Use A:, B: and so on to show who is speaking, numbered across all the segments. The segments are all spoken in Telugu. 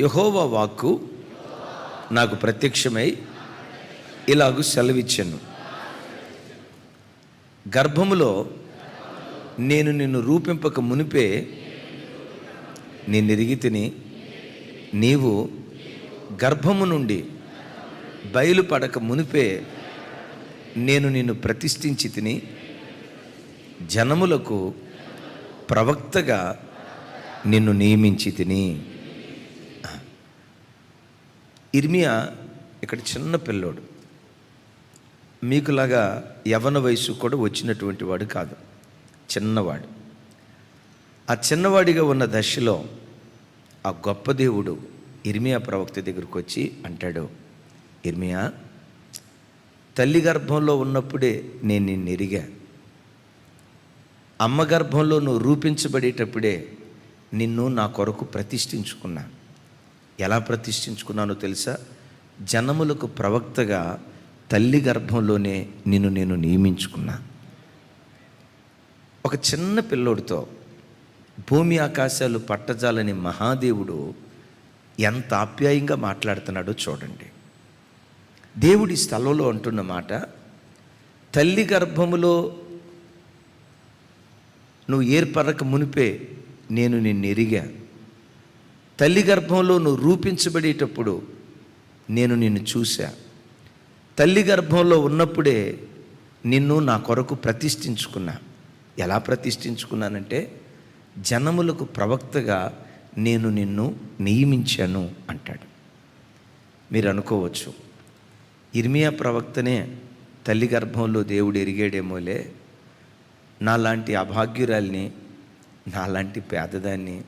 A: యహోవా వాక్కు నాకు ప్రత్యక్షమై ఇలాగూ సెలవిచ్చాను. గర్భములో నేను నిన్ను రూపింపక మునిపే నిన్నెరిగి తిని నీవు గర్భము నుండి బయలుపడక మునిపే నేను నిన్ను ప్రతిష్ఠించి తిని జనములకు ప్రవక్తగా నిన్ను నియమించి తిని. ఇర్మియా ఇక్కడ చిన్న పిల్లోడు. మీకులాగా యవన వయసు కూడా వచ్చినటువంటి వాడు కాదు. చిన్నవాడు. ఆ చిన్నవాడిగా ఉన్న దశలో ఆ గొప్ప దేవుడు ఇర్మియా ప్రవక్త దగ్గరికి వచ్చి అంటాడు ఇర్మియా తల్లి గర్భంలో ఉన్నప్పుడే నేను నిన్ను ఎరిగా. అమ్మ గర్భంలో నువ్వు రూపించబడేటప్పుడే నిన్ను నా కొరకు ప్రతిష్ఠించుకున్నాను ఎలా ప్రతిష్ఠించుకున్నానో తెలుసా? జనములకు ప్రవక్తగా తల్లి గర్భంలోనే నిన్ను నేను నియమించుకున్నా. ఒక చిన్న పిల్లోడితో భూమి ఆకాశాలు పట్టజాలని మహాదేవుడు ఎంత ఆప్యాయంగా మాట్లాడుతున్నాడో చూడండి. దేవుడి స్థలంలో అంటున్న మాట తల్లి గర్భములో నువ్వు ఏర్పడక మునిపే నేను నిన్ను ఎరిగా తల్లి గర్భంలో నువ్వు రూపించబడేటప్పుడు నేను నిన్ను చూశా. తల్లి గర్భంలో ఉన్నప్పుడే నిన్ను నా కొరకు ప్రతిష్ఠించుకున్నా. ఎలా ప్రతిష్ఠించుకున్నానంటే జనములకు ప్రవక్తగా నేను నిన్ను నియమించాను అంటాడు. మీరు అనుకోవచ్చు ఇర్మియా ప్రవక్తనే తల్లి గర్భంలో దేవుడు ఎరిగాడేమోలే నాలాంటి అభాగ్యురాల్ని నాలాంటి పేదదాన్ని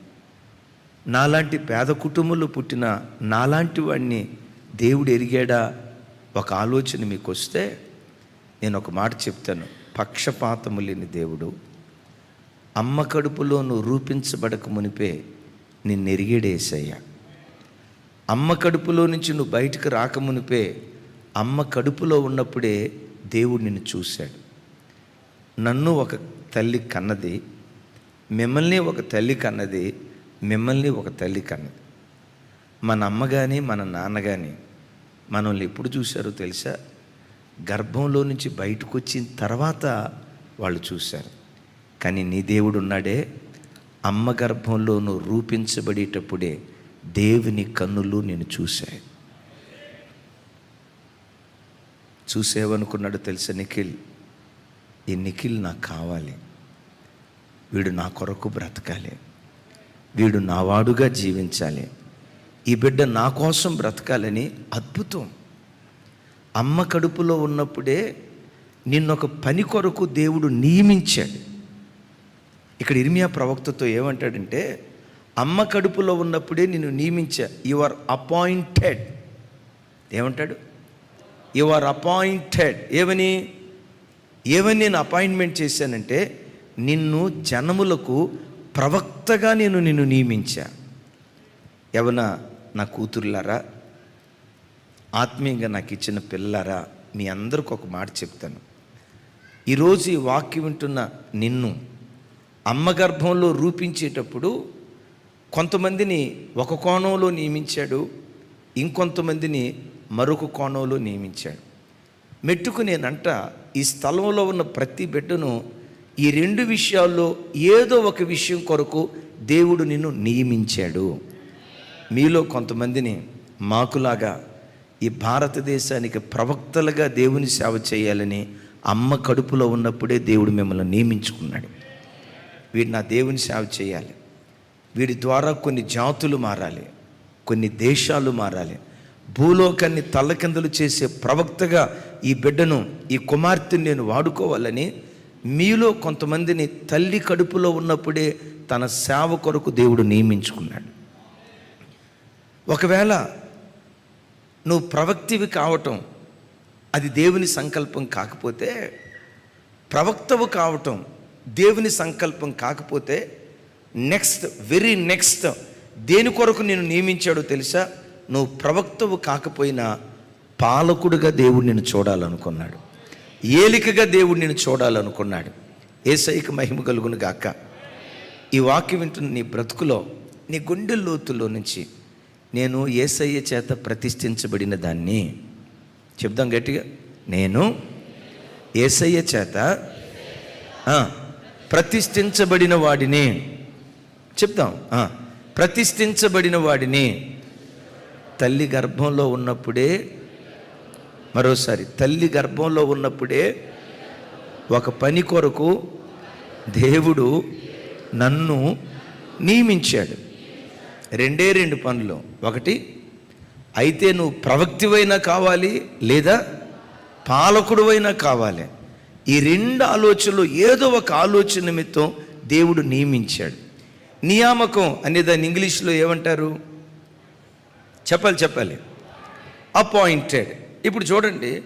A: నాలాంటి పేద కుటుంబంలో పుట్టిన నాలాంటి వాడిని దేవుడు ఎరిగాడా? ఒక ఆలోచన మీకు వస్తే నేను ఒక మాట చెప్తాను. పక్షపాతము లేని దేవుడు అమ్మ కడుపులో నువ్వు రూపించబడక మునిపే నిన్ను ఎరిగేడేసయ్యా అమ్మ కడుపులో నుంచి నువ్వు బయటకు రాకమునిపే అమ్మ కడుపులో ఉన్నప్పుడే దేవుడు నిన్ను చూశాడు. నన్ను ఒక తల్లి కన్నది మిమ్మల్ని ఒక తల్లి కన్నది మిమ్మల్ని ఒక తల్లి కన్నది మన అమ్మ కానీ మన నాన్న కానీ మనల్ని ఎప్పుడు చూశారో తెలుసా? గర్భంలో నుంచి బయటకు వచ్చిన తర్వాత వాళ్ళు చూశారు. కానీ నీ దేవుడు ఉన్నాడే. అమ్మ గర్భంలోనూ రూపించబడేటప్పుడే దేవుని కన్నులు నేను చూశాయి. చూసేవనుకున్నాడు తెలుసా నిఖిల్? ఈ నిఖిల్ నాకు కావాలి. వీడు నా కొరకు బ్రతకాలి. వీడు నావాడుగా జీవించాలి. ఈ బిడ్డ నా కోసం బ్రతకాలని అద్భుతం. అమ్మ కడుపులో ఉన్నప్పుడే నిన్నొక పని కొరకు దేవుడు నియమించాడు. ఇక్కడ ఇర్మియా ప్రవక్తతో ఏమంటాడంటే అమ్మ కడుపులో ఉన్నప్పుడే నిన్ను నియమించా. యు ఆర్ అపాయింటెడ్ ఏమంటాడు? యు ఆర్ అపాయింటెడ్ ఏమని? ఏమని నేను అపాయింట్మెంట్ చేశానంటే నిన్ను జనములకు ప్రవక్తగా నేను నిన్ను నియమించా. ఎవనా నా కూతుర్లారా? ఆత్మీయంగా నాకు ఇచ్చిన పిల్లలారా? మీ అందరికి ఒక మాట చెప్తాను. ఈరోజు ఈ వాక్యం వింటున్న నిన్ను అమ్మ గర్భంలో రూపించేటప్పుడు కొంతమందిని ఒక కోణంలో నియమించాడు ఇంకొంతమందిని మరొక కోణంలో నియమించాడు. మెట్టుకు నేనంట ఈ స్థలంలో ఉన్న ప్రతి బిడ్డను ఈ రెండు విషయాల్లో ఏదో ఒక విషయం కొరకు దేవుడు నిన్ను నియమించాడు. మీలో కొంతమందిని మాకులాగా ఈ భారతదేశానికి ప్రవక్తలుగా దేవుని సేవ చేయాలని అమ్మ కడుపులో ఉన్నప్పుడే దేవుడు మిమ్మల్ని నియమించుకున్నాడు. వీడు నా దేవుని సేవ చేయాలి. వీడి ద్వారా కొన్ని జాతులు మారాలి కొన్ని దేశాలు మారాలి. భూలోకాన్ని తల్లకిందలు చేసే ప్రవక్తగా ఈ బిడ్డను ఈ కుమార్తెను నేను వాడుకోవాలని మీలో కొంతమందిని తల్లి కడుపులో ఉన్నప్పుడే తన సేవ కొరకు దేవుడు నియమించుకున్నాడు. ఒకవేళ నువ్వు ప్రవక్తివి కావటం అది దేవుని సంకల్పం కాకపోతే ప్రవక్తవు కావటం దేవుని సంకల్పం కాకపోతే నెక్స్ట్ వెరీ నెక్స్ట్ దేని కొరకు నేను నియమించాడో తెలుసా? నువ్వు ప్రవక్తవు కాకపోయినా పాలకుడుగా దేవుడు నేను చూడాలనుకున్నాడు. ఏలికగా దేవుడు నేను చూడాలనుకున్నాడు. ఏసైకి మహిమ కలుగును గాక. ఈ వాక్యం వింటున్న నీ బ్రతుకులో నీ గుండె లోతుల్లో నుంచి నేను ఏసయ్య చేత ప్రతిష్ఠించబడిన దాన్ని. చెప్దాం గట్టిగా. నేను ఏసయ్య చేత ప్రతిష్ఠించబడిన వాడిని. చెప్దాం ప్రతిష్ఠించబడిన వాడిని. తల్లి గర్భంలో ఉన్నప్పుడే మరోసారి తల్లి గర్భంలో ఉన్నప్పుడే ఒక పని కొరకు దేవుడు నన్ను నియమించాడు. రెండే రెండు పనులు. ఒకటి అయితే నువ్వు ప్రవక్తివైనా కావాలి లేదా పాలకుడువైనా కావాలి. ఈ రెండు ఆలోచనలు ఏదో ఒక ఆలోచన నిమిత్తం దేవుడు నియమించాడు. నియామకం అనే దాన్ని ఇంగ్లీష్లో ఏమంటారు? చెప్పాలి చెప్పాలి. అపాయింటెడ్ ఇప్పుడు చూడండి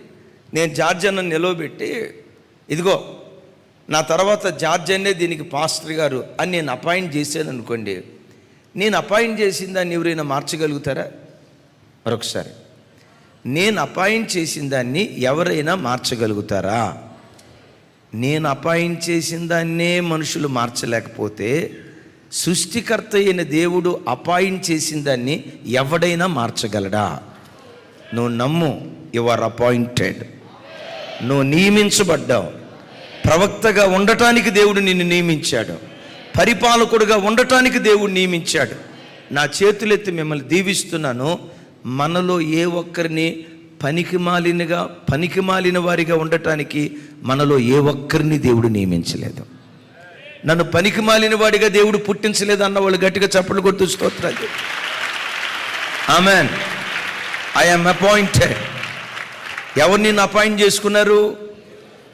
A: నేను జార్జ్ అన్న నిలవబెట్టి ఇదిగో నా తర్వాత జార్జ్ అన్నే దీనికి పాస్టర్ గారు అని నేను అపాయింట్ చేశాను అనుకోండి నేను అపాయింట్ చేసిన దాన్ని ఎవరైనా మార్చగలుగుతారా? మరొకసారి నేను అపాయింట్ చేసిన దాన్ని ఎవరైనా మార్చగలుగుతారా? నేను అపాయింట్ చేసిన దాన్నే మనుషులు మార్చలేకపోతే సృష్టికర్త అయిన దేవుడు అపాయింట్ చేసిన దాన్ని ఎవడైనా మార్చగలడా? నువ్వు నమ్ము. యు ఆర్ అపాయింటెడ్ నువ్వు నియమించబడ్డావు. ప్రవక్తగా ఉండటానికి దేవుడు నిన్ను నియమించాడు. పరిపాలకుడుగా ఉండటానికి దేవుడు నియమించాడు. నా చేతులెత్తి మిమ్మల్ని దీవిస్తున్నాను. మనలో ఏ ఒక్కరిని పనికి మాలినగా పనికి మాలిన వారిగా ఉండటానికి మనలో ఏ ఒక్కరిని దేవుడు నియమించలేదు. నన్ను పనికి మాలిన వాడిగా దేవుడు పుట్టించలేదు అన్న వాళ్ళు గట్టిగా చప్పట్లు కొట్టు స్తోత్రాలు ఆమెన్ ఐఎమ్ అపాయింటెడ్ ఎవరు నేను అపాయింట్ చేసుకున్నారు?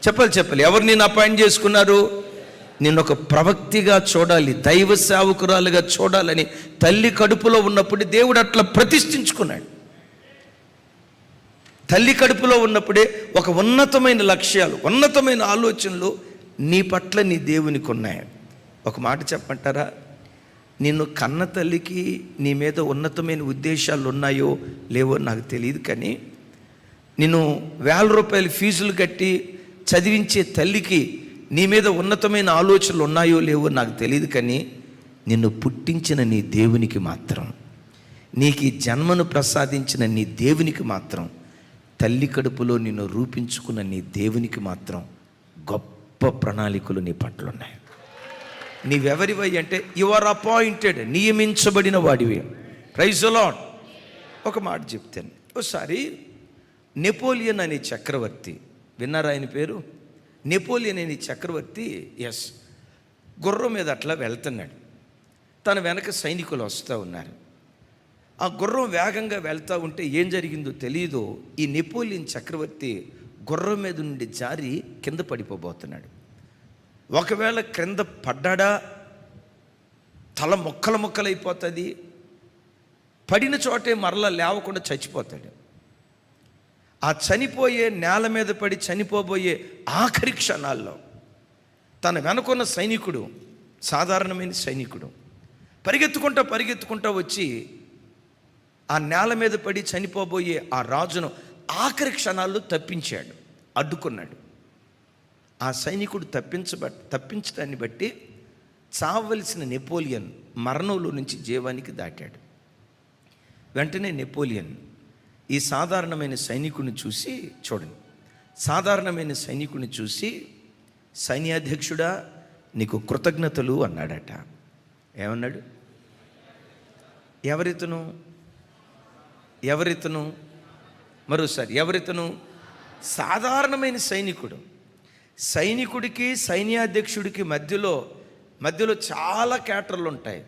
A: చెప్పాలి చెప్పాలి. ఎవరు నేను అపాయింట్ చేసుకున్నారు? నేను ఒక ప్రవక్తిగా చూడాలి దైవ సేవకురాలుగా చూడాలని తల్లి కడుపులో ఉన్నప్పుడు దేవుడు అట్లా ప్రతిష్ఠించుకున్నాడు. తల్లి కడుపులో ఉన్నప్పుడే ఒక ఉన్నతమైన లక్ష్యాలు ఉన్నతమైన ఆలోచనలు నీ పట్ల నీ దేవునికి ఉన్నాయి. ఒక మాట చెప్పంటారా నిన్ను కన్న తల్లికి నీ మీద ఉన్నతమైన ఉద్దేశాలు ఉన్నాయో లేవో నాకు తెలియదు కానీ నిన్ను వేల రూపాయల ఫీజులు కట్టి చదివించే తల్లికి నీ మీద ఉన్నతమైన ఆలోచనలు ఉన్నాయో లేవో నాకు తెలియదు కానీ నిన్ను పుట్టించిన నీ దేవునికి మాత్రం నీకు జన్మను ప్రసాదించిన నీ దేవునికి మాత్రం తల్లి కడుపులో నిన్ను రూపించుకున్న నీ దేవునికి మాత్రం గొప్ప ప్రణాళికలు నీ పట్ల ఉన్నాయి. నీవెవరివై అంటే యు ఆర్ అపాయింటెడ్ నియమించబడిన వాడివి. ప్రైజ్ లాడ్ ఒక మాట చెప్తాను. ఒకసారి నెపోలియన్ అనే చక్రవర్తి. విన్నారా ఆయన పేరు? నెపోలియన్ అనే చక్రవర్తి ఎస్ గుర్రం మీద అట్లా వెళ్తున్నాడు. తన వెనక సైనికులు వస్తూ ఉన్నారు. ఆ గుర్రం వేగంగా వెళ్తూ ఉంటే ఏం జరిగిందో తెలియదు ఈ నెపోలియన్ చక్రవర్తి గుర్రం మీద నుండి జారి కింద పడిపోబోతున్నాడు. ఒకవేళ క్రింద పడ్డాడా తల మొక్కల మొక్కలైపోతుంది పడిన చోటే మరలా లేవకుండా చచ్చిపోతాడు. ఆ చనిపోయే నేల మీద పడి చనిపోబోయే ఆఖరి క్షణాల్లో తన వెనుకున్న సైనికుడు సాధారణమైన సైనికుడు పరిగెత్తుకుంటా పరిగెత్తుకుంటా వచ్చి ఆ నేల మీద పడి చనిపోబోయే ఆ రాజును ఆఖరి క్షణాల్లో తప్పించాడు అడ్డుకున్నాడు. ఆ సైనికుడు తప్పించబ తప్పించడాన్ని బట్టి చావలసిన నెపోలియన్ మరణంలో నుంచి జీవానికి దాటాడు. వెంటనే నెపోలియన్ ఈ సాధారణమైన సైనికుని చూసి చూడండి. సాధారణమైన సైనికుని చూసి సైన్యాధ్యక్షుడా నీకు కృతజ్ఞతలు అన్నాడట. ఏమన్నాడు? ఎవరితను? ఎవరితను? మరోసారి ఎవరితను? సాధారణమైన సైనికుడు. సైనికుడికి సైన్యాధ్యక్షుడికి మధ్యలో మధ్యలో చాలా కేటర్లు ఉంటాయి.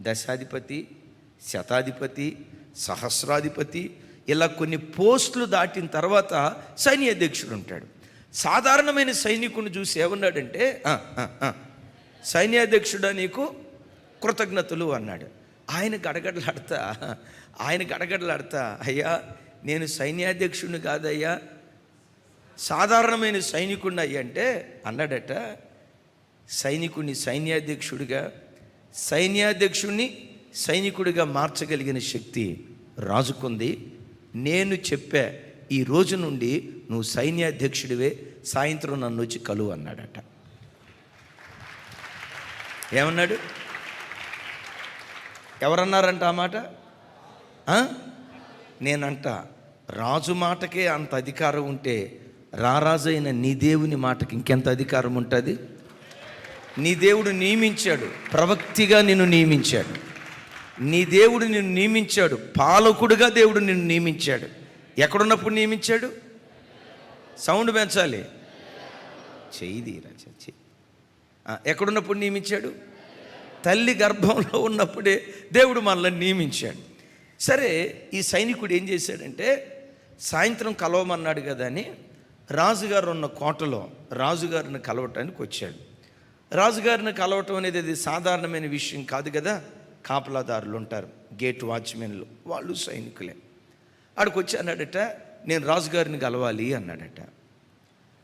A: దశాధిపతి శతాధిపతి సహస్రాధిపతి ఇలా కొన్ని పోస్టులు దాటిన తర్వాత సైన్యాధ్యక్షుడు ఉంటాడు. సాధారణమైన సైనికుడిని చూసి ఏమన్నాడంటే సైన్యాధ్యక్షుడా నీకు కృతజ్ఞతలు అన్నాడు. ఆయన గడగడలాడతా ఆయన గడగడలాడతా అయ్యా నేను సైన్యాధ్యక్షుడిని కాదయ్యా. సాధారణమైన సైనికుడిని అయ్యా అంటే అన్నాడట సైనికుడిని సైన్యాధ్యక్షుడిగా సైన్యాధ్యక్షుడిని సైనికుడిగా మార్చగలిగిన శక్తి రాజుకుంది. నేను చెప్పా ఈ రోజు నుండి నువ్వు సైన్యాధ్యక్షుడివే సాయంత్రం నన్ను వచ్చి కలువు అన్నాడట. ఏమన్నాడు? ఎవరన్నారంట ఆ మాట? నేనంట రాజు మాటకే అంత అధికారం ఉంటే రారాజైన నీ దేవుని మాటకి ఇంకెంత అధికారం ఉంటుంది? నీ దేవుడు నియమించాడు ప్రవక్తిగా నిన్ను నియమించాడు. నీ దేవుడు నిన్ను నియమించాడు. పాలకుడుగా దేవుడు నిన్ను నియమించాడు. ఎక్కడున్నప్పుడు నియమించాడు? సౌండ్ పెంచాలి. చెయ్యి ఎక్కడున్నప్పుడు నియమించాడు? తల్లి గర్భంలో ఉన్నప్పుడే దేవుడు మనల్ని నియమించాడు. సరే ఈ సైనికుడు ఏం చేశాడంటే సాయంత్రం కలవమన్నాడు కదా అని రాజుగారు ఉన్న కోటలో రాజుగారిని కలవటానికి వచ్చాడు. రాజుగారిని కలవటం అనేది అది సాధారణమైన విషయం కాదు కదా? కాపలాదారులు ఉంటారు గేట్ వాచ్మెన్లు వాళ్ళు సైనికులే. ఆడికి వచ్చి అన్నాడట నేను రాజుగారిని కలవాలి అన్నాడట.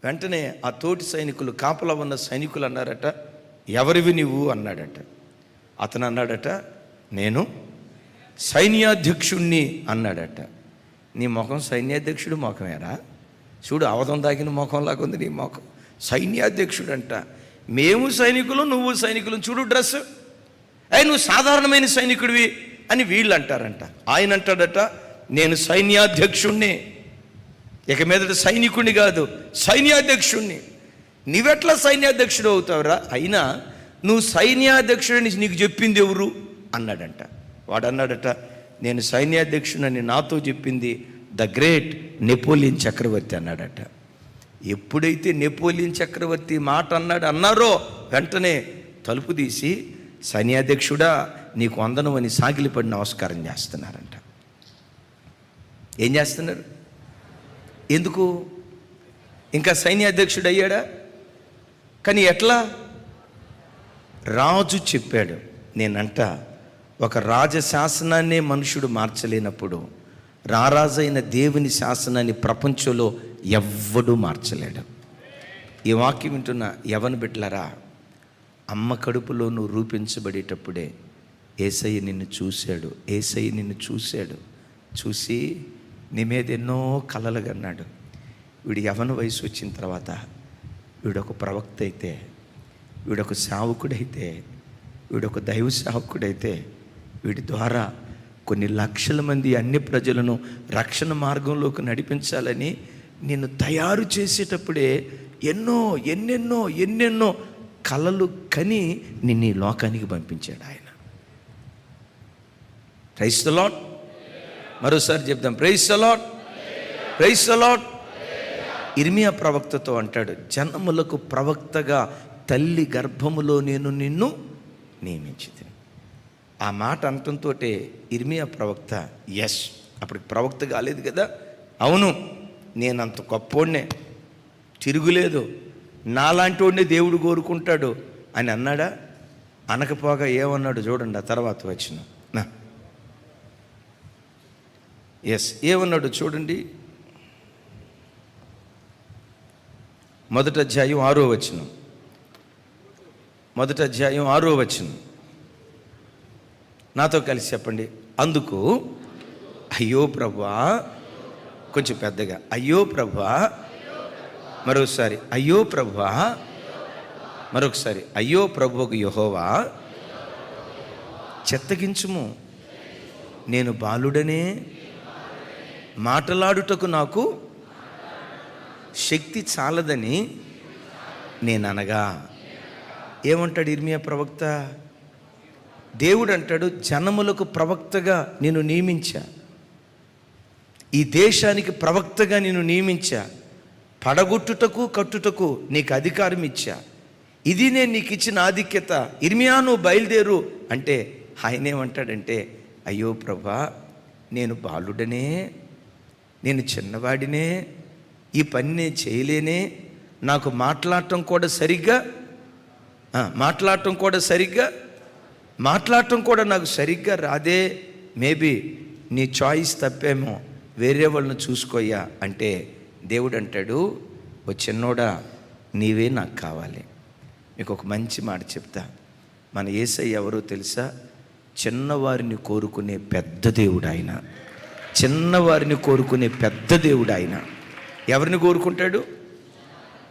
A: వెంటనే ఆ తోటి సైనికులు కాపలా ఉన్న సైనికులు అన్నారట ఎవరివి నువ్వు అన్నాడట. అతను అన్నాడట నేను సైన్యాధ్యక్షుణ్ణి అన్నాడట. నీ ముఖం సైన్యాధ్యక్షుడు ముఖమేరా? చూడు అవధం దాగిన ముఖంలాగా ఉంది నీ ముఖం. సైన్యాధ్యక్షుడంట. మేము సైనికులు నువ్వు సైనికులు. చూడు డ్రెస్ అయ్యి నువ్వు సాధారణమైన సైనికుడివి అని వీళ్ళు అంటారంట ఆయన అంటాడట నేను సైన్యాధ్యక్షుణ్ణి. ఇక మీదట సైనికుణ్ణి కాదు సైన్యాధ్యక్షుణ్ణి. నీవెట్లా సైన్యాధ్యక్షుడు అవుతావురా? అయినా నువ్వు సైన్యాధ్యక్షుడని నీకు చెప్పింది ఎవరు? అన్నాడంట. వాడు అన్నాడట నేను సైన్యాధ్యక్షుడని నాతో చెప్పింది ద గ్రేట్ నెపోలియన్ చక్రవర్తి అన్నాడట. ఎప్పుడైతే నెపోలియన్ చక్రవర్తి మాట అన్నాడు అన్నారో వెంటనే తలుపు తీసి సైన్యాధ్యక్షుడా నీకు వందనం అని సాగిలిపడి నమస్కారం చేస్తున్నారంట. ఏం చేస్తున్నారు? ఎందుకు? ఇంకా సైన్యాధ్యక్షుడు అయ్యాడా కానీ ఎట్లా? రాజు చెప్పాడు నేనంట ఒక రాజశాసనాన్నే మనుషుడు మార్చలేనప్పుడు రారాజైన దేవుని శాసనాన్ని ప్రపంచంలో ఎవ్వడూ మార్చలేడు. ఈ వాక్యం వింటున్న యవన బిడ్డలరా అమ్మ కడుపులో నువ్వు రూపించబడేటప్పుడే ఏసయ్య నిన్ను చూశాడు. ఏసయ్య నిన్ను చూశాడు. చూసి నీ మీద ఎన్నో కలలు కన్నాడు. వీడు యవన వయసు వచ్చిన తర్వాత వీడొక ప్రవక్త అయితే వీడొక సావుకుడైతే వీడొక దైవ సావుకుడైతే వీడి ద్వారా కొన్ని లక్షల మంది అన్ని ప్రజలను రక్షణ మార్గంలోకి నడిపించాలని నిన్ను తయారు చేసేటప్పుడే ఎన్నో ఎన్నెన్నో ఎన్నెన్నో కలలు కని నిన్ను ఈ లోకానికి పంపించాడు ఆయన. ప్రైస్ ద లాట్ మరోసారి చెప్దాం. Price the lot price the lot ఇర్మియా ప్రవక్తతో అంటాడు జనములకు ప్రవక్తగా తల్లి గర్భములో నేను నిన్ను నియమించింది ఆ మాట అంటంతో ఇర్మియా ప్రవక్త ఎస్ అప్పటికి ప్రవక్త కాలేదు కదా. అవును నేనంత గొప్పోడినే తిరుగులేదు నాలాంటి వాడిని దేవుడు కోరుకుంటాడు అని అన్నాడా? అనకపోగా ఏమన్నాడు చూడండి ఆ తర్వాత వచ్చిన. ఎస్ ఏమన్నాడు చూడండి? మొదట అధ్యాయం ఆరో వచ్చిన మొదట అధ్యాయం ఆరో వచ్చిన నాతో కలిసి చెప్పండి. అందుకు అయ్యో ప్రభా కొంచెం పెద్దగా అయ్యో ప్రభా మరొకసారి అయ్యో ప్రభువా మరొకసారి అయ్యో ప్రభువుకు యహోవా చెత్తగించుము. నేను బాలుడనే. మాటలాడుటకు నాకు శక్తి చాలదని నేను అనగా ఏమంటాడు ఇర్మియా ప్రవక్త? దేవుడు అంటాడు జనములకు ప్రవక్తగా నేను నియమించా. ఈ దేశానికి ప్రవక్తగా నేను నియమించా. పడగొట్టుటకు కట్టుటకు నీకు అధికారం ఇచ్చా. ఇది నేను నీకు ఇచ్చిన ఆధిక్యత. ఇర్మియా నువ్వు బయలుదేరు. అంటే ఆయనేమంటాడంటే అయ్యో ప్రభా నేను బాలుడనే నేను చిన్నవాడినే ఈ పని నేను చేయలేనే నాకు మాట్లాడటం కూడా సరిగ్గా మాట్లాడటం కూడా సరిగ్గా మాట్లాడటం కూడా నాకు సరిగ్గా రాదే మేబీ నీ చాయిస్ తప్పేమో వేరే వాళ్ళని చూసుకోయ్యా. అంటే దేవుడు అంటాడు ఓ చిన్నోడా నీవే నాకు కావాలి. మీకు ఒక మంచి మాట చెప్తా. మన ఏసై ఎవరో తెలుసా? చిన్నవారిని కోరుకునే పెద్ద దేవుడు ఆయన. చిన్నవారిని కోరుకునే పెద్ద దేవుడు ఆయన. ఎవరిని కోరుకుంటాడు?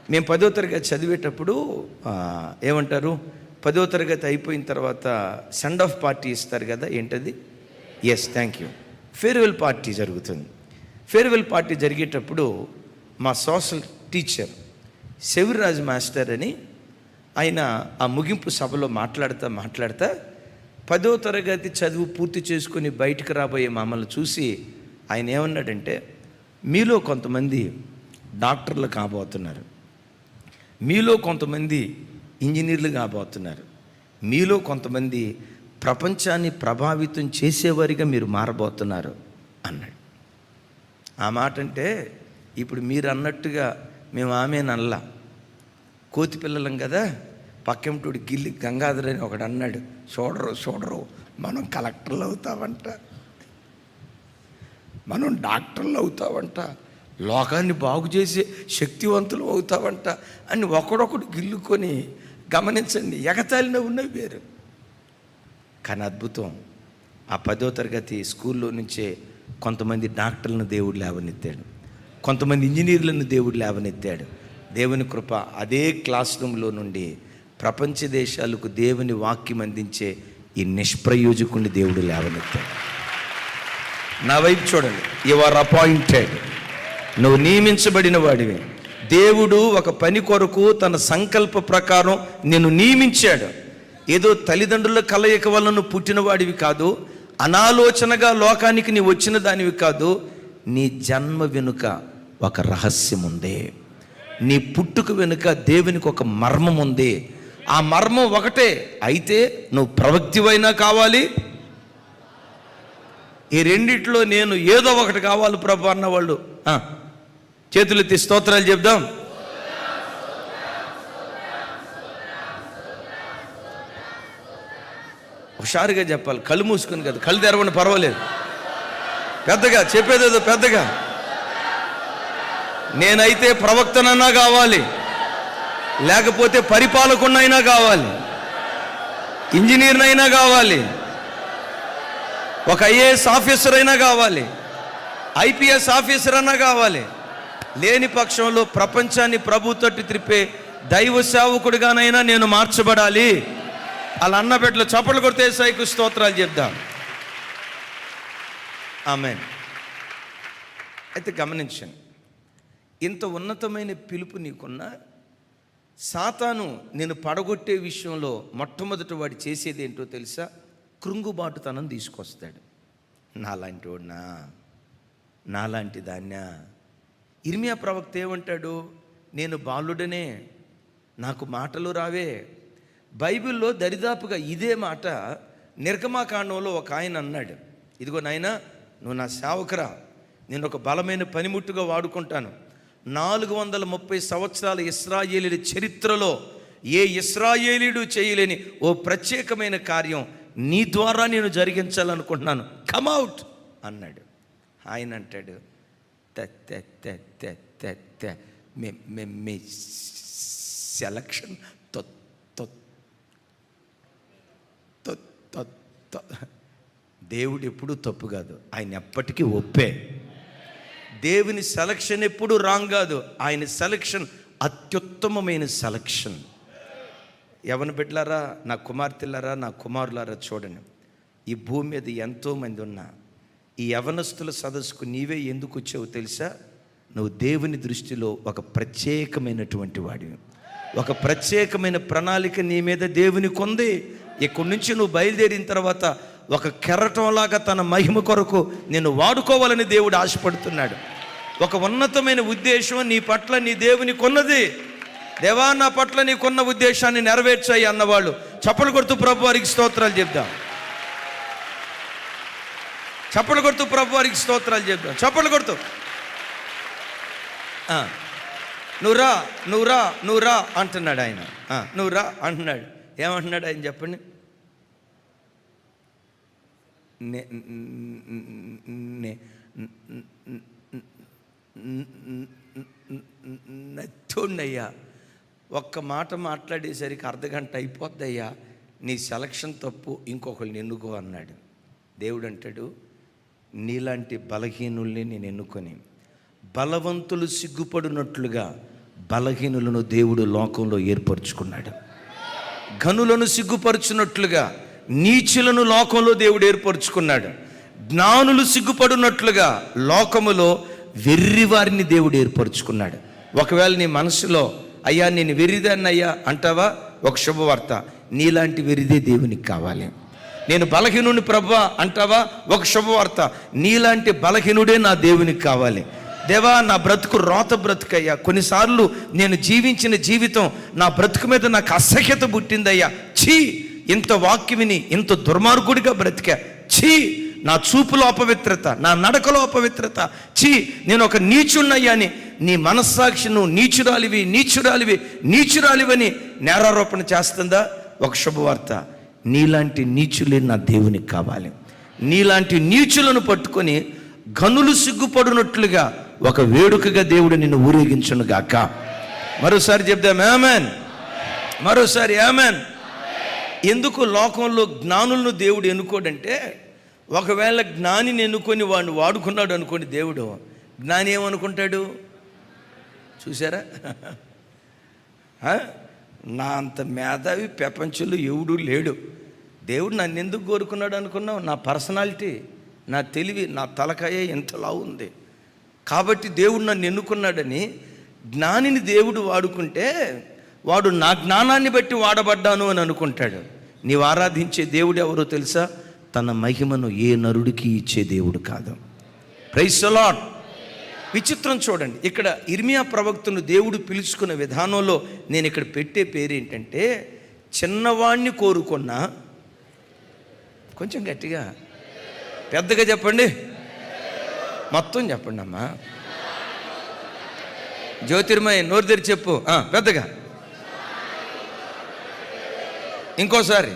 A: మేము పదో తరగతి చదివేటప్పుడు ఏమంటారు? పదో తరగతి అయిపోయిన తర్వాత సెండ్ ఆఫ్ పార్టీ ఇస్తారు కదా ఏంటది? Yes thank you farewell party జరుగుతుంది. ఫేర్వెల్ పార్టీ జరిగేటప్పుడు మా సోషల్ టీచర్ శివరాజ్ మాస్టర్ అని ఆయన ఆ ముగింపు సభలో మాట్లాడుతూ మాట్లాడుతూ పదో తరగతి చదువు పూర్తి చేసుకుని బయటకు రాబోయే మమ్మల్ని చూసి ఆయన ఏమన్నాడంటే మీలో కొంతమంది డాక్టర్లు కాబోతున్నారు. మీలో కొంతమంది ఇంజనీర్లు కాబోతున్నారు. మీలో కొంతమంది ప్రపంచాన్ని ప్రభావితం చేసేవారిగా మీరు మారబోతున్నారు అన్నాడు. ఆ మాట అంటే ఇప్పుడు మీరు అన్నట్టుగా మేము ఆమె నల్లా కోతి పిల్లలం కదా పక్కెంటుడు గిల్లి గంగాధర్ అని ఒకడు అన్నాడు. చూడరు చూడరు మనం కలెక్టర్లు అవుతామంట మనం డాక్టర్లు అవుతామంట లోకాన్ని బాగు చేసే శక్తివంతులు అవుతావంట అని ఒకడొకడు గిల్లుకొని గమనించండి ఎగతాళిన ఉన్నవి వేరు. కానీ అద్భుతం ఆ పదో తరగతి స్కూల్లో నుంచే కొంతమంది డాక్టర్లను దేవుడు లేవనెత్తాడు. కొంతమంది ఇంజనీర్లను దేవుడు లేవనెత్తాడు. దేవుని కృప అదే క్లాస్ రూమ్లో నుండి ప్రపంచ దేశాలకు దేవుని వాక్యం అందించే ఈ నిష్ప్రయోజకుని దేవుడు లేవనెత్తాడు. నా వైపు చూడండి. యు ఆర్ అపాయింటెడ్ నువ్వు నియమించబడిన వాడివి. దేవుడు ఒక పని కొరకు తన సంకల్ప ప్రకారం నిన్ను నియమించాడు. ఏదో తల్లిదండ్రుల కలయిక వల్ల నువ్వు పుట్టినవాడివి కాదు. అనాలోచనగా లోకానికి నీ వచ్చిన దానివి కాదు నీ జన్మ వెనుక ఒక రహస్యం ఉంది. నీ పుట్టుక వెనుక దేవునికి ఒక మర్మం ఉంది. ఆ మర్మం ఒకటే అయితే నువ్వు ప్రవక్తివైనా కావాలి. ఈ రెండిట్లో నేను ఏదో ఒకటి కావాలి ప్రభు అన్నవాళ్ళు. చేతులెత్తి స్తోత్రాలు చెప్దాం. హుషారుగా చెప్పాలి. కళ్ళు మూసుకుని కదా. కళ్ళు తెరవండి పర్వాలేదు. పెద్దగా చెప్పేదేదో పెద్దగా. నేనైతే ప్రవక్తనన్నా కావాలి. లేకపోతే పరిపాలకున్నైనా కావాలి. ఇంజనీర్నైనా కావాలి. ఒక ఐఏఎస్ ఆఫీసర్ అయినా కావాలి. ఐపీఎస్ ఆఫీసర్ అన్నా కావాలి. లేని పక్షంలో ప్రపంచాన్ని ప్రభు తట్టు త్రిప్పే దైవ సేవకుడిగానైనా నేను మార్చబడాలి. అలా అన్న బిడ్డలు చప్పట్లు కొడితే సైకు స్తోత్రాలు చెప్దాం. ఆమె అయితే గమనించండి. ఇంత ఉన్నతమైన పిలుపు నీకున్న సాతాను నేను పడగొట్టే విషయంలో మొట్టమొదట వాడు చేసేది ఏంటో తెలుసా? కృంగుబాటుతనం తీసుకొస్తాడు. నాలాంటి వాడినా నాలాంటి దాన్యా? ఇర్మియా ప్రవక్త ఏమంటాడు? నేను బాలుడనే నాకు మాటలు రావే బైబిల్లో దరిదాపుగా ఇదే మాట నిర్గమాకాండంలో ఒక ఆయన అన్నాడు. ఇదిగో నాయనా నువ్వు నా సేవకురా. నేను ఒక బలమైన పనిముట్టుగా వాడుకుంటాను. నాలుగు వందల ముప్పై సంవత్సరాల ఇస్రాయేలీల చరిత్రలో ఏ ఇస్రాయేలీడు చేయలేని ఓ ప్రత్యేకమైన కార్యం నీ ద్వారా నేను జరిగించాలనుకుంటున్నాను. కమౌట్ అన్నాడు. ఆయన అంటాడు "తె, తె, తె, తె, మే- సెలక్షన్ దేవుడు ఎప్పుడూ తప్పు కాదు. ఆయన ఎప్పటికీ ఒప్పే. దేవుని సెలక్షన్ ఎప్పుడు రాంగ్ కాదు. ఆయన సెలక్షన్ అత్యుత్తమమైన సెలక్షన్ ఎవరిని బిడ్డలారా? నా కుమార్తెలారా? నా కుమారులారా చూడండి. ఈ భూమి మీద ఎంతోమంది ఉన్నా ఈ యవనస్తుల సదస్సుకు నీవే ఎందుకు వచ్చావో తెలుసా? నువ్వు దేవుని దృష్టిలో ఒక ప్రత్యేకమైనటువంటి వాడివి. ఒక ప్రత్యేకమైన ప్రణాళిక నీ మీద దేవునికి ఉంది. ఇక్కడి నుంచి నువ్వు బయలుదేరిన తర్వాత ఒక కెరటంలాగా తన మహిమ కొరకు నేను వాడుకోవాలని దేవుడు ఆశపడుతున్నాడు. ఒక ఉన్నతమైన ఉద్దేశం నీ పట్ల నీ దేవుని కొన్నది. దేవా నా పట్ల నీకున్న ఉద్దేశాన్ని నెరవేర్చాయి అన్నవాళ్ళు. చప్పలు కొడుతూ ప్రభు వారికి స్తోత్రాలు చెప్దాం. చప్పలు కొడుతూ ప్రభు వారికి స్తోత్రాలు చెప్దాం. చప్పలు కొడుతూ. ఆ, నువ్వు రా నువ్వు రా నువ్వు రా అంటున్నాడు ఆయన. ఆ, నువ్వు రా అంటున్నాడు. ఏమంటున్నాడు ఆయన చెప్పండి? నే- ఒక్క మాట మాట్లాడేసరికి అర్ధగంట అయిపోద్దయ్యా. నీ సెలక్షన్ తప్పు ఇంకొకరిని ఎన్నుకో అన్నాడు. దేవుడు అంటాడు నీలాంటి బలహీనుల్ని నేను ఎన్నుకొని బలవంతులు సిగ్గుపడినట్లుగా బలహీనులను దేవుడు లోకంలో ఏర్పరచుకున్నాడు. ఘనులను సిగ్గుపరుచున్నట్లుగా నీచులను లోకంలో దేవుడు ఏర్పరచుకున్నాడు. జ్ఞానులు సిగ్గుపడినట్లుగా లోకములో వెర్రివారిని దేవుడు ఏర్పరచుకున్నాడు. ఒకవేళ నీ మనసులో అయ్యా నేను వెర్రిదాన్ని అయ్యా అంటావా? ఒక శుభవార్త నీలాంటి వెరిదే దేవునికి కావాలి. నేను బలహీనుని ప్రభా అంటావా? ఒక శుభవార్త నీలాంటి బలహీనుడే నా దేవునికి కావాలి. దేవా నా బ్రతుకు రోత బ్రతుకయ్యా. కొన్నిసార్లు నేను జీవించిన జీవితం నా బ్రతుకు మీద నాకు అసహ్యత పుట్టిందయ్యా. ఛీ! ఇంత వాక్యం విని ఇంత దుర్మార్గుడిగా బ్రతికా. ఛీ! నా చూపులో అపవిత్రత నా నడకలో అపవిత్రత. ఛీ! నేను ఒక నీచున్నయ్యాని నీ మనస్సాక్షి నువ్వు నీచురాలివి నీచురాలివి నీచురాలివని నేరారోపణ చేస్తుందా? ఒక శుభవార్త నీలాంటి నీచులే నా దేవునికి కావాలి. నీలాంటి నీచులను పట్టుకొని గనులు సిగ్గుపడినట్లుగా ఒక వేడుకగా దేవుడు నిన్ను ఊరేగించును గాక. మరోసారి చెప్దాం ఆమెన్. మరోసారి ఆమెన్. ఎందుకు లోకంలో జ్ఞానులను దేవుడు ఎన్నుకోడంటే ఒకవేళ జ్ఞానిని ఎన్నుకొని వాడిని వాడుకున్నాడు అనుకోండి దేవుడు. జ్ఞాని ఏమనుకుంటాడు? చూసారా నా అంత మేధావి ప్రపంచంలో ఎవడు లేడు. దేవుడు నన్ను ఎందుకు కోరుకున్నాడు అనుకున్నావు? నా పర్సనాలిటీ నా తెలివి నా తలకాయ ఎంతలా ఉంది? కాబట్టి దేవుడు నన్ను ఎన్నుకున్నాడని జ్ఞానిని దేవుడు వాడుకుంటే వాడు నా జ్ఞానాన్ని బట్టి వాడబడ్డాను అని అనుకుంటాడు. నీవు ఆరాధించే దేవుడు ఎవరో తెలుసా? తన మహిమను ఏ నరుడికి ఇచ్చే దేవుడు కాదు. ప్రైస్ లాడ్ విచిత్రం చూడండి. ఇక్కడ ఇర్మియా ప్రవక్తను దేవుడు పిలుచుకున్న విధానంలో నేను ఇక్కడ పెట్టే పేరు ఏంటంటే చిన్నవాణ్ణి కోరుకున్న కొంచెం గట్టిగా పెద్దగా చెప్పండి. మొత్తం చెప్పండి అమ్మా. జ్యోతిర్మయ నోరు తెరిచి చెప్పు. పెద్దగా. ఇంకోసారి.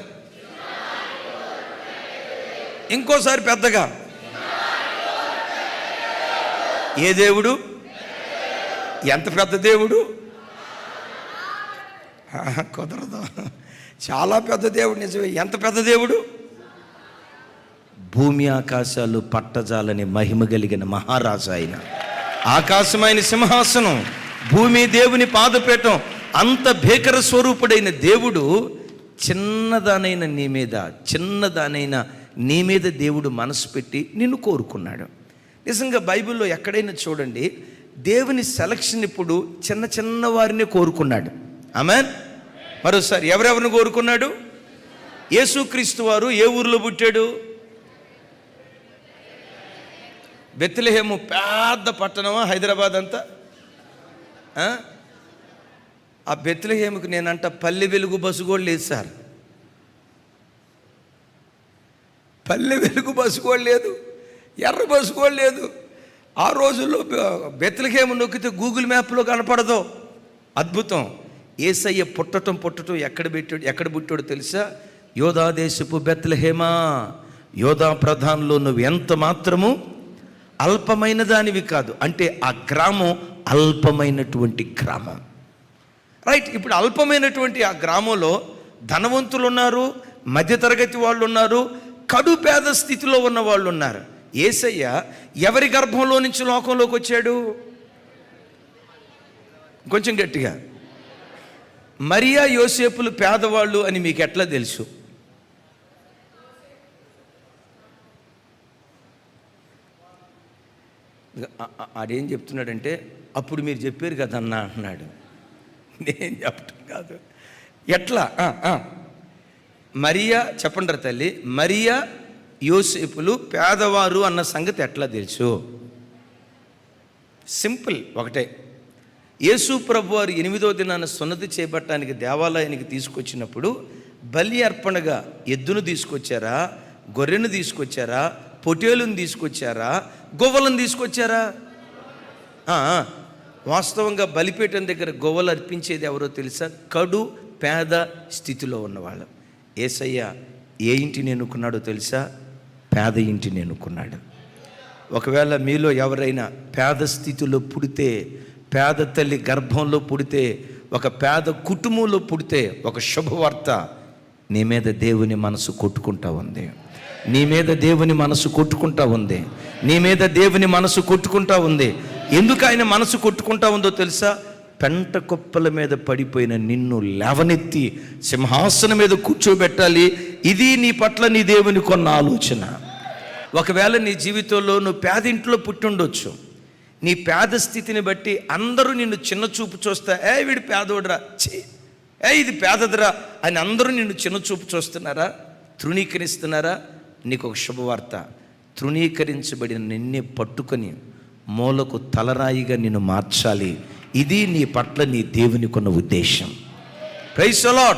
A: ఇంకోసారి పెద్దగా. ఏ దేవుడు? ఎంత పెద్ద దేవుడు? కుదరదు. చాలా పెద్ద దేవుడు నిజమే. ఎంత పెద్ద దేవుడు? భూమి ఆకాశాలు పట్టజాలని మహిమ కలిగిన మహారాజు ఆయన ఆకాశమైన సింహాసనం భూమి దేవుని పాదపీఠం అంత భీకర స్వరూపుడైన దేవుడు చిన్నదానైన నీ మీద చిన్నదానైన నీ మీద దేవుడు మనసు పెట్టి నిన్ను కోరుకున్నాడు. నిజంగా బైబిల్లో ఎక్కడైనా చూడండి దేవుని సెలక్షన్ ఇప్పుడు చిన్న చిన్న వారిని కోరుకున్నాడు. ఆమెన్? మరోసారి ఎవరెవరిని కోరుకున్నాడు? యేసుక్రీస్తు వారు ఏ ఊరిలో పుట్టాడు? బెత్లహేము పెద్ద పట్టణమా హైదరాబాద్ అంతా. ఆ? ఆ నేనంట పల్లె వెలుగు బస్సు కూడా లేదు సార్. పల్లె వెలుగు బస్సు కూడా లేదు ఎర్ర బస్సు కూడా లేదు. ఆ రోజుల్లో బెత్లహేము నొక్కితే గూగుల్ మ్యాప్లో కనపడదు. అద్భుతం. ఏసయ్య పుట్టటం పుట్టటం ఎక్కడ పెట్టాడు ఎక్కడ పుట్టాడు తెలుసా? యోధా దేశపు బెత్లహేమా యోధా ప్రధానంలో నువ్వు ఎంత మాత్రము అల్పమైన దానివి కాదు. అంటే ఆ గ్రామం అల్పమైనటువంటి గ్రామం. రైట్ ఇప్పుడు అల్పమైనటువంటి ఆ గ్రామంలో ధనవంతులు ఉన్నారు మధ్యతరగతి వాళ్ళు ఉన్నారు కడు పేద స్థితిలో ఉన్న వాళ్ళు ఉన్నారు ఏసయ్య ఎవరి గర్భంలో నుంచి లోకంలోకి వచ్చాడు? కొంచెం గట్టిగా. మరియా యోసేపులు పేదవాళ్ళు అని మీకు ఎట్లా తెలుసు ఆ- ఆ- ఆడేం చెప్తున్నాడంటే అప్పుడు మీరు చెప్పారు కదన్నా అన్నాడు నేను చెప్పటం కాదు. ఎట్లా? మరియా చెప్పండి తల్లి మరియా యోసేపులు పేదవారు అన్న సంగతి ఎట్లా తెలుసు? సింపుల్ ఒకటే. యేసు ప్రభు వారు ఎనిమిదో దినాన సున్నతి చేపట్టడానికి దేవాలయానికి తీసుకొచ్చినప్పుడు బలి అర్పణగా ఎద్దును తీసుకొచ్చారా గొర్రెను తీసుకొచ్చారా పొటేలును తీసుకొచ్చారా? గొవ్వలను తీసుకొచ్చారా? వాస్తవంగా బలిపీఠం దగ్గర గొవ్వలు అర్పించేది ఎవరో తెలుసా? కడు పేద స్థితిలో ఉన్నవాళ్ళు. ఏసయ్య ఏ ఇంటిని ఎన్నుకున్నాడో తెలుసా? పేద ఇంటిని ఎన్నుకున్నాడు. ఒకవేళ మీలో ఎవరైనా పేద స్థితిలో పుడితే పేద తల్లి గర్భంలో పుడితే ఒక పేద కుటుంబంలో పుడితే ఒక శుభవార్త నీ మీద దేవుని మనసు కొట్టుకుంటా ఉంది. నీ మీద దేవుని మనసు కొట్టుకుంటా ఉంది. నీ మీద దేవుని మనసు కొట్టుకుంటా ఉంది. ఎందుకు ఆయన మనసు కొట్టుకుంటా ఉందో తెలుసా? పెంట కుప్పల మీద పడిపోయిన నిన్ను లేవనెత్తి సింహాసనం మీద కూర్చోబెట్టాలి. ఇది నీ పట్ల నీ దేవుని కొన్న ఆలోచన. ఒకవేళ నీ జీవితంలో నువ్వు పేదింట్లో పుట్టుండొచ్చు. నీ పేద స్థితిని బట్టి అందరూ నిన్ను చిన్న చూపు చూస్తా ఏ వీడు పేదోడురా? చే ఏ ఇది పేదదిరా? అని అందరూ నిన్ను చిన్న చూపు చూస్తున్నారా? తృణీకరిస్తున్నారా? నీకు ఒక శుభవార్త. తృణీకరించబడిన నిన్నే పట్టుకొని మూలకు తలరాయిగా నిన్ను మార్చాలి. ఇది నీ పట్ల నీ దేవునికున్న ఉద్దేశం. Price allot